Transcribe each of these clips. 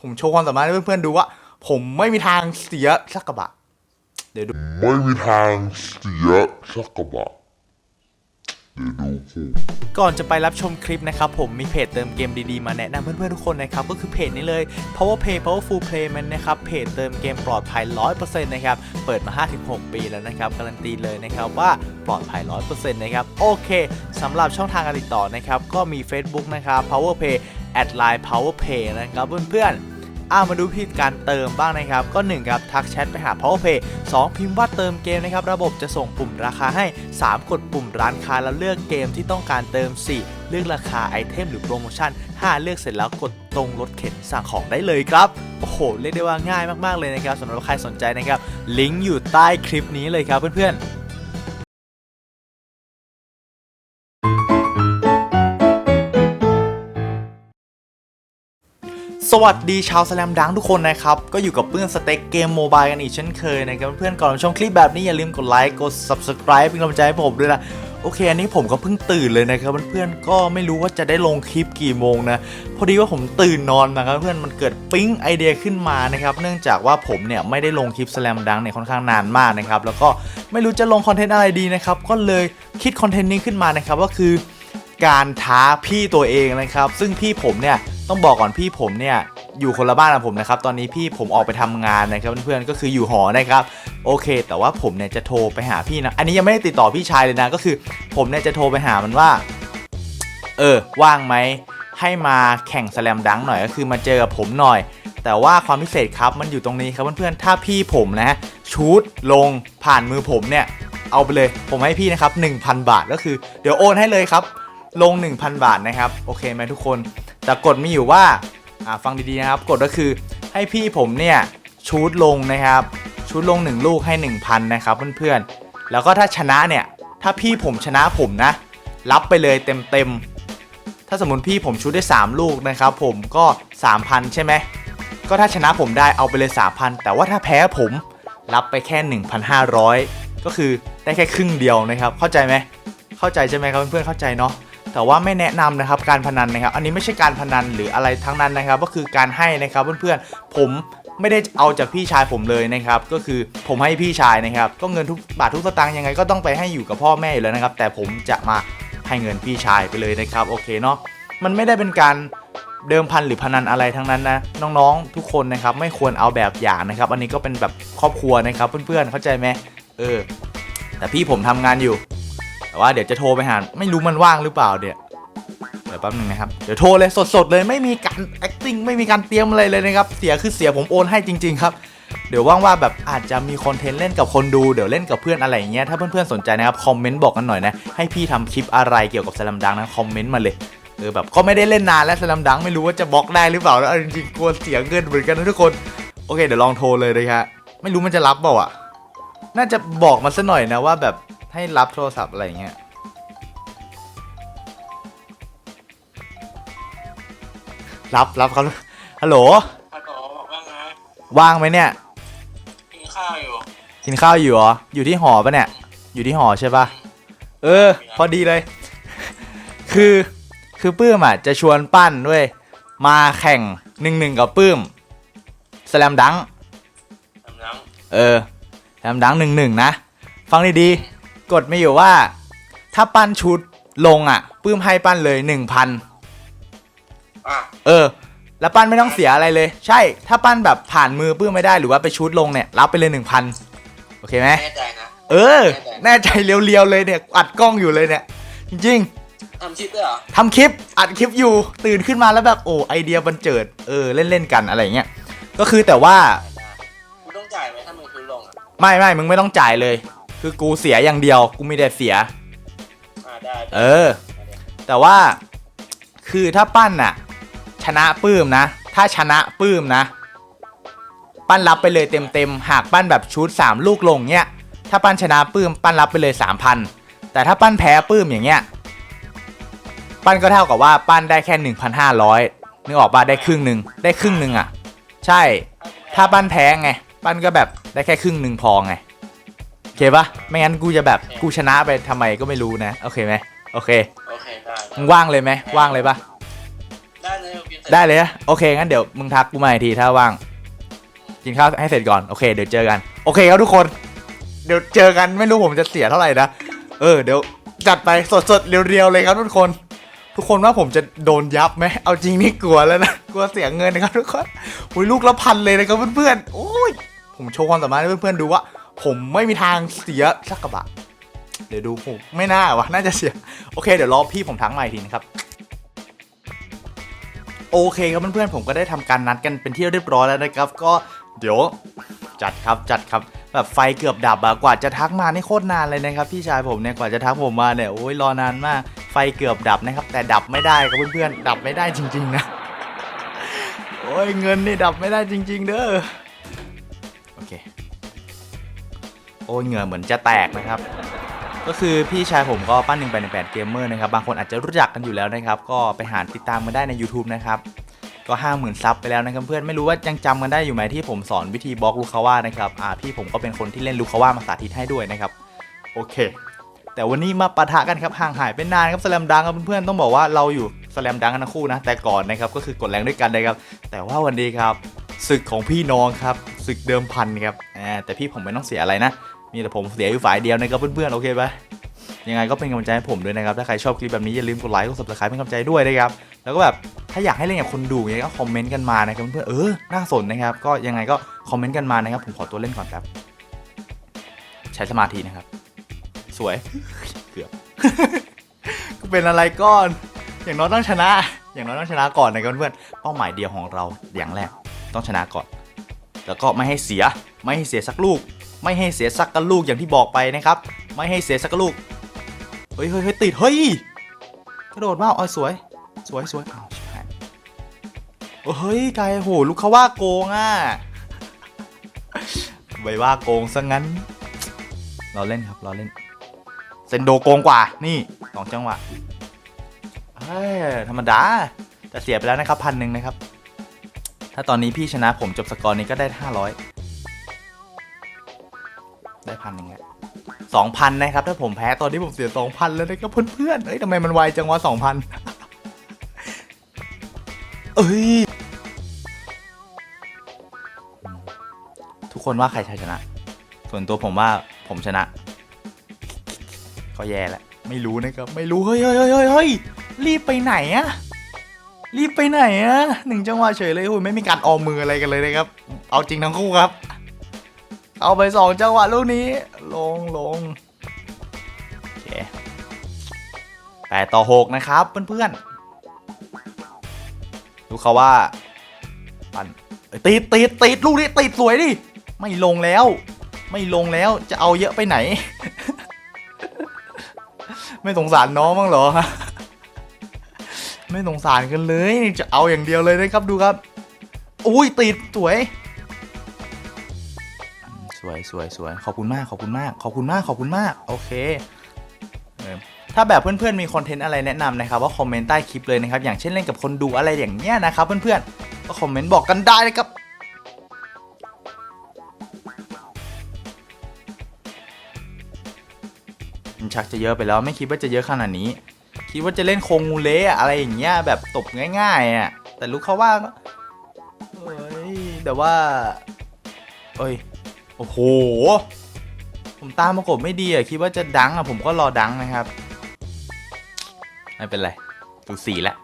ผมโชว์ความสามารถให้เพื่อนๆดูว่า ผมไม่มีทางเสียสักกระบะ เดี๋ยวดู ไม่มีทางเสียสักกระบะเดี๋ยวดูคู่ก่อนจะไปรับชมคลิปนะครับผมมีเพจเติมเกมดีๆมาแนะนำเพื่อนๆทุกคนนะครับก็คือเพจนี้เลย Power Play Powerful Playman นะครับเพจเติมเกมปลอดภัย 100%นะครับเปิดมา 5-6 ปีแล้วนะครับการันตีเลยนะครับว่าปลอดภัย 100%นะครับโอเคสำหรับช่องทางการติดต่อนะครับก็มี Facebook นะครับ Power Play at line Power Play นะครับเพื่อนๆอ่ามาดูวิธีการเติมบ้างนะครับ ก็ 1 ครับ ทักแชทไปหา PowerPay 2 พิมพ์ว่าเติมเกมนะครับ ระบบจะส่งปุ่มราคาให้ 3 กดปุ่มร้านค้าแล้วเลือกเกมที่ต้องการเติม 4 เลือกราคาไอเทมหรือโปรโมชั่น 5 เลือกเสร็จแล้วกดตรงรถเข็นสั่งของได้เลยครับโอ้โหเรียกได้ว่าง่ายมากๆเลยนะครับสำหรับใครสนใจนะครับลิงก์อยู่ใต้คลิปนี้เลยครับเพื่อนๆ สวัสดีชาวสแลมดังทุกคนนะครับ ก็อยู่กับเพื่อนสเต็กเกมโมบายกันอีกเช่นเคยนะครับเพื่อนๆก่อนชมคลิปแบบนี้อย่าลืมกดไลค์กด subscribe เป็นกำลังใจให้ผมด้วยนะโอเค อันนี้ผมก็เพิ่งตื่นเลยนะครับเพื่อนๆก็ไม่รู้ว่าจะได้ลงคลิปกี่โมงนะพอดีว่าผมตื่นนอนมาครับเพื่อนมันเกิดปิ๊งไอเดียขึ้นมานะครับเนื่องจากว่าผมเนี่ยไม่ได้ลงคลิปสแลมดังเนี่ยค่อนข้างนานมากนะครับแล้วก็ไม่รู้จะลงคอนเทนต์อะไรดีนะครับก็เลยคิดคอนเทนต์นี้ขึ้นมานะครับก็คือการท้าพี่ตัวเองนะครับ ซึ่งพี่ผมเนี่ย ต้องบอกก่อนพี่ผมเนี่ยอยู่คนละบ้านกับผมนะครับตอนนี้พี่ผมออกไปทำงานนะครับเพื่อนๆก็คืออยู่หอนะครับโอเค แต่ว่าผมเนี่ยจะโทรไปหาพี่นะอันนี้ยังไม่ได้ติดต่อพี่ชายเลยนะก็คือ ผมเนี่ยจะโทรไปหามันว่า เออว่างไหมให้มาแข่งสแลมดังหน่อยก็คือมาเจอกับผมหน่อย แต่ว่าความพิเศษครับมันอยู่ตรงนี้ครับเพื่อนๆถ้าพี่ผมนะชูดลงผ่านมือผมเนี่ยเอาไปเลยผมให้พี่นะครับ 1,000 บาทก็คือ เดี๋ยวโอนให้เลยครับ ลง 1,000 บาทนะครับ โอเคไหมทุกคน แต่กฎมีอยู่ว่าฟังดีๆนะครับกฎก็คือให้พี่ผมเนี่ยชูดลงนะครับชูดลง 1 ลูกให้ 1,000นะครับเพื่อนๆแล้วก็ถ้าชนะเนี่ยถ้าพี่ผมชนะผมนะ รับไปเลยเต็มๆถ้าสมมติพี่ผมชูดได้ 3 ลูกนะครับ ผมก็ 3,000 ใช่ไหมก็ถ้าชนะผมได้เอาไปเลย 3,000 แต่ว่าถ้าแพ้ผมรับไปแค่ 1,500 ก็คือได้แค่ครึ่งเดียวนะครับ เข้าใจไหมเข้าใจใช่ไหมครับเพื่อนๆเข้าใจเนาะ แต่ว่าไม่แนะนำนะครับการพนันนะครับ อันนี้ไม่ใช่การพนันหรืออะไรทั้งนั้นนะครับ ก็คือการให้นะครับเพื่อนๆผมไม่ได้เอาจากพี่ชายผมเลยนะครับ ก็คือผมให้พี่ชายนะครับ ก็เงินทุกบาททุกสตางค์ยังไงก็ต้องไปให้อยู่กับพ่อแม่อยู่แล้วนะครับ แต่ผมจะมาให้เงินพี่ชายไปเลยนะครับโอเคเนาะมันไม่ได้เป็นการเดิมพันหรือพนันอะไรทั้งนั้นนะน้องๆทุกคนนะครับไม่ควรเอาแบบอย่างนะครับ อันนี้ก็เป็นแบบครอบครัวนะครับ เพื่อนๆเข้าใจไหมเออ แต่พี่ผมทำงานอยู่ ว่าเดี๋ยวจะโทรไปหาไม่รู้มันว่างหรือเปล่าเดี๋ยวเดี๋ยวแป๊บนึงนะครับเดี๋ยวโทรเลยสดๆเลยไม่มีการ acting ไม่มีการเตรียมอะไรเลยนะครับเสียคือเสียผมโอนให้จริง ๆ ครับเดี๋ยวว่างว่าแบบอาจจะมีคอนเทนต์เล่นกับคนดูเดี๋ยวเล่นกับเพื่อนอะไรอย่างเงี้ยถ้าเพื่อนๆสนใจนะครับคอมเมนต์บอกกันหน่อยนะให้พี่ทำคลิปอะไรเกี่ยวกับสลัมดังนะคอมเมนต์มาเลยเออแบบก็ไม่ได้เล่นนานแล้วสลัมดังไม่รู้ว่าจะบล็อกได้หรือเปล่าแล้วจริงๆกลัวเสียเงินเหมือนกันนะทุกคนโอเคเดี๋ยวลองโทรเลยนะครับไม่รู้มันจะรับเปล่าอะน่าจะบอกมาซะหน่อยนะว่าแบบ ให้รับโทรศัพท์อะไรอย่างเงี้ยรับรับเขาฮัลโหลฮัลโหลบอกว่าไงว่างไหมเนี่ยกินข้าวอยู่กินข้าวอยู่เหรออยู่ที่หอปะเนี่ย อยู่ที่หอใช่ปะเออ พอดีเลย คือคือปื้มอะจะชวนปั้นด้วย มาแข่งหนึ่งหนึ่งกับปื้มสแลมดังกำลังเออสแลมดังหนึ่งหนึ่งนะ ฟังดีๆ กดไม่อยู่ว่า ถ้าปั้นชุดลงอะปื้มให้ปั้นเลยหนึ่งพันอะเออ แล้วปั้นไม่ต้องเสียอะไรเลย ใช่ ถ้าปั้นแบบผ่านมือปื้มไม่ได้หรือว่าไปชุดลงเนี่ยรับไปเลยหนึ่งพันโอเคไหมแน่ใจนะ เออ แน่ใจเรียวๆเลยเนี่ยอัดกล้องอยู่เลยเนี่ย จริงทำชิปด้วยเหรอๆทำคลิปอัดคลิปอยู่ตื่นขึ้นมาแล้วแบบโอ้ไอเดียบันเจิดเออเล่นๆกันอะไรอย่างเงี้ยก็คือแต่ว่าได้ได้กูต้องจ่ายไหมถ้ามึงซื้อลงอะไม่ไม่มึงไม่ต้องจ่ายเลย คือกูเสียอย่างเดียว กูไม่ได้เสีย อ่าได้เออ แต่ว่าคือถ้าปั้นน่ะชนะปื้มนะ ถ้าชนะปื้มนะ ปั้นรับไปเลยเต็มๆหากปั้นแบบชุด3ลูกลงเนี้ย ถ้าปั้นชนะปื้มปั้นรับไปเลย3,000แต่ถ้าปั้นแพ้ปื้มอย่างเงี้ย ปั้นก็เท่ากับว่าปั้นได้แค่ 1,500นึกออกป่ะได้ครึ่งหนึ่งได้ครึ่งหนึ่งอะใช่ ถ้าปั้นแพ้ไง ปั้นก็แบบได้แค่ครึ่งหนึ่งพอไงโอ เคปะไม่งั้นกูจะแบบกูชนะไปทำไมก็ไม่รู้นะโอเคไหมโอเคโอเคได้มึงว่างเลยไหมว่างเลยปะได้เลยกูกินสได้เลยนะโอเคงั้นเดี๋ยวมึงทักกูมาอีกทีถ้าว่างกินข้าวให้เสร็จก่อนโอเค เดี๋ยวเจอกันโอเคครับทุกคน เดี๋ยวเจอกันไม่รู้ผมจะเสียเท่าไหร่นะเออเดี๋ยวจัดไปสดๆเรียวๆเลยครับทุกคน ทุกคนว่าผมจะโดนยับไหมเอาจริงนี่กลัวแล้วนะกลัวเสียเงินนะครับทุกคนอุ้ยลูกละพันเลยนะครับเพื่อนๆโอ้ยผมโชว์ความสามารถให้เพื่อนๆดูว่า ผมไม่มีทางเสียสักกระบะ เดี๋ยวดูผมไม่น่าวะน่าจะเสีย โอเค เดี๋ยวรอพี่ผมทักมาอีกทีนะครับ โอเคครับเพื่อนๆผมก็ได้ทำการนัดกันเป็นที่เรียบร้อยแล้วนะครับ ก็เดี๋ยวจัดครับจัดครับแบบไฟเกือบดับอะกว่าจะทักมานี่โคตรนานเลยนะครับพี่ชายผมเนี่ยกว่าจะทักผมมาเนี่ยโอ้ยรอนานมาก ไฟเกือบดับนะครับ แต่ดับไม่ได้ครับเพื่อนๆดับไม่ได้จริง ๆ นะโอ้ยเงินนี่ดับไม่ได้จริง ๆ เด้อโอเค โอ้เหงื่อเหมือนจะแตกนะครับ ก็คือพี่ชายผมก็ปั้นหนึ่งแปดหนึ่งแปดเกมเมอร์นะครับบางคนอาจจะรู้จักกันอยู่แล้วนะครับ ก็ไปหาติดตามมาได้ใน YouTube นะครับก็ห้าหมื่นซับไปแล้วนะครับเพื่อนไม่รู้ว่ายังจำกันได้อยู่ไหมที่ผมสอนวิธีบล็อกลูคาว่านะครับอ่าพี่ผมก็เป็นคนที่เล่นลูคาว่ามาสาธิตให้ด้วยนะครับโอเค แต่วันนี้มาปะทะกันครับห่างหายไปนานครับสแลมดังครับเพื่อนๆต้องบอกว่าเราอยู่สแลมดังกันทั้งคู่นะแต่ก่อนนะครับก็คือกดแรงด้วยกันนะครับแต่ว่าวันนี้ครับศึกของพี่น้องครับศึกเดิมพันครับแต่พี่ผมไม่ต้องเสียอะไรนะ มีแต่ผมเสียอยู่ฝ่ายเดียวนะครับเพื่อนๆโอเคปะยังไงก็เป็นกำลังใจให้ผมด้วยนะครับ ถ้าใครชอบคลิปแบบนี้อย่าลืมกดไลค์กด subscribe เป็นกำลังใจด้วยนะครับ แล้วก็แบบถ้าอยากให้เล่นกับคนดูเนี่ยก็คอมเมนต์กันมานะครับเพื่อนๆเออน่าสนนะครับ ก็ยังไงก็คอมเมนต์กันมานะครับ ผมขอตัวเล่นก่อนครับ ใช้สมาธินะครับ สวยเกือบก็เป็นอะไรก่อน อย่างน้อยต้องชนะ อย่างน้อยต้องชนะก่อนนะครับเพื่อนๆเป้าหมายเดียวของเราอย่างแรกต้องชนะก่อน แล้วก็ไม่ให้เสียไม่ให้เสียสักลูก ไม่ให้เสียสักกะลูกอย่างที่บอกไปนะครับ ไม่ให้เสียสักกะลูก เฮ้ยเฮ้ยเฮ้ยติด เฮ้ย กระโดดมาอ๋อสวย สวยสวยอ้าวเฮ้ยไกลโหลูกเขาว่าโกงอะไปว่าโกงซะงั้น เราเล่นครับ เราเล่น เซนโดโกงกว่า นี่สองจังหวะเฮ้ยธรรมดา แต่เสียไปแล้วนะครับพันหนึ่งนะครับ ถ้าตอนนี้พี่ชนะผมจบสกอร์นี้ก็ได้ห้าร้อย ได้พันหนึ่งแหละสองพันนะครับ ถ้าผมแพ้ตอนนี้ผมเสียสองพันแล้วนะครับเพื่อนๆเอ้ยทำไมมันไวจังวะสองพันเอ้ย ทุกคนว่าใครชนะ ส่วนตัวผมว่าผมชนะ ก็แย่แหล้วไม่รู้นะครับ ไม่รู้เฮ้ยเฮ้ยเฮ้ยเฮ้ยเฮ้ยรีบไปไหนอะรีบไปไหนอะหนึ่งจังหวะเฉยเลยโอ้ยไม่มีการออมมืออะไรกันเลยนะครับ เอาจริงทั้งคู่ครับ เอาไปสองจังหวะลูกนี้ ลงลงโอเคแปดต่อหกนะครับเพื่อนๆดูเขาว่าปันติดติดติดลูกนี้ติดสวยดิ ไม่ลงแล้ว ไม่ลงแล้วจะเอาเยอะไปไหน ไม่สงสารน้องบ้างเหรอไม่สงสารกันเลยจะเอาอย่างเดียวเลยนะครับดูครับ อุ้ยติดสวย สวยสวยสวยขอบคุณมากขอบคุณมากขอบคุณมากขอบคุณมากโอเคถ้าแบบเพื่อนๆมีคอนเทนต์อะไรแนะนำนะครับว่าคอมเมนต์ใต้คลิปเลยนะครับอย่างเช่นเล่นกับคนดูอะไรอย่างเงี้ยนะครับเพื่อนๆก็คอมเมนต์บอกกันได้นะครับมันชักจะเยอะไปแล้วไม่คิดว่าจะเยอะขนาดนี้ คิดว่าจะเล่นโคงงูเละอะไรอย่างเงี้ยแบบตบง่ายๆอะแต่ลูกเขาว่าเอ้ยแต่ว่าเอ้ย โอ้โห ผมตามประกบไม่ดีอะ คิดว่าจะดังอะ ผมก็รอดังนะครับ ไม่เป็นไรดูสีแล้ว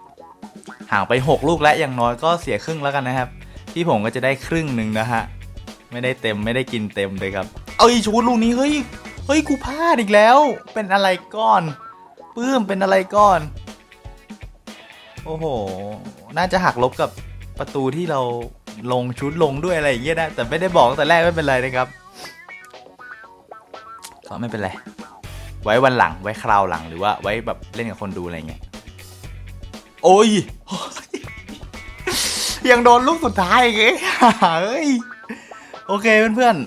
ห่างไป 6 ลูกแล้วอย่างน้อยก็เสียครึ่งแล้วกันนะครับ ที่ผมก็จะได้ครึ่งหนึ่งนะฮะ ไม่ได้เต็มไม่ได้กินเต็มเลยครับ เอ้ยชูดลูกนี้เฮ้ย เฮ้ยกูพลาดอีกแล้ว เป็นอะไรก้อนปื้มเป็นอะไรก้อน โอ้โห น่าจะหักลบกับประตูที่เรา ลงชุดลงด้วยอะไรอย่างเงี้ยนะแต่ไม่ได้บอกตั้งแต่แรกไม่เป็นไรนะครับก็ไม่เป็นไร ไว้วันหลังไว้คราวหลังหรือว่าไว้แบบเล่นกับคนดูอะไรเงี้ยโอ้ยยังโดนลูกสุดท้ายอีกเอ้ยเฮ้ยโอเคเพื่อนๆ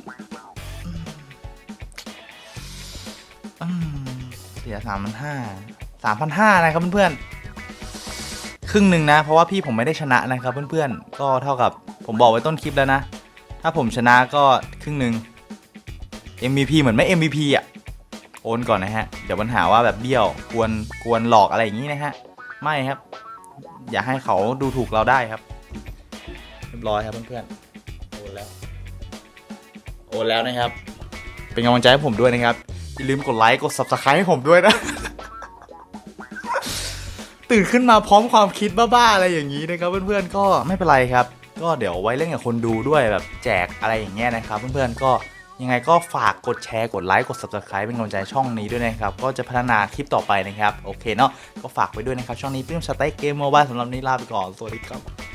เสียสามพันห้าสามพันห้านะครับเพื่อนๆครึ่งหนึ่งนะ เพราะว่าพี่ผมไม่ได้ชนะนะครับเพื่อนๆ ก็เท่ากับ ผมบอกไว้ต้นคลิปแล้วนะ ถ้าผมชนะก็ครึ่งหนึ่ง MVP เหมือนไม่ MVP อะ โอนก่อนนะฮะ เดี๋ยวปัญหาว่าแบบเบี้ยวกวนกวนหลอกอะไรอย่างนี้นะฮะ ไม่ครับ อย่าให้เขาดูถูกเราได้ครับ เรียบร้อยครับเพื่อนๆ โอนแล้ว โอนแล้วนะครับ เป็นกำลังใจให้ผมด้วยนะครับ อย่าลืมกดไลค์ กด subscribe ให้ผมด้วยนะตื่นขึ้นมาพร้อมความคิดบ้าๆอะไรอย่างนี้นะครับเพื่อนๆก็ไม่เป็นไรครับ ก็เดี๋ยวไว้เล่นกับคนดูด้วยแบบแจกอะไรอย่างเงี้ยนะครับเพื่อนๆก็ยังไงก็ฝากกดแชร์กดไลค์กด subscribe เป็นกำลังใจช่องนี้ด้วยนะครับ ก็จะพัฒนาคลิปต่อไปนะครับ โอเคเนาะก็ฝากไว้ด้วยนะครับ ช่องนี้เพิ่มสเต็กเกมโมบายสำหรับนนี้ลาไปก่อน สวัสดีครับ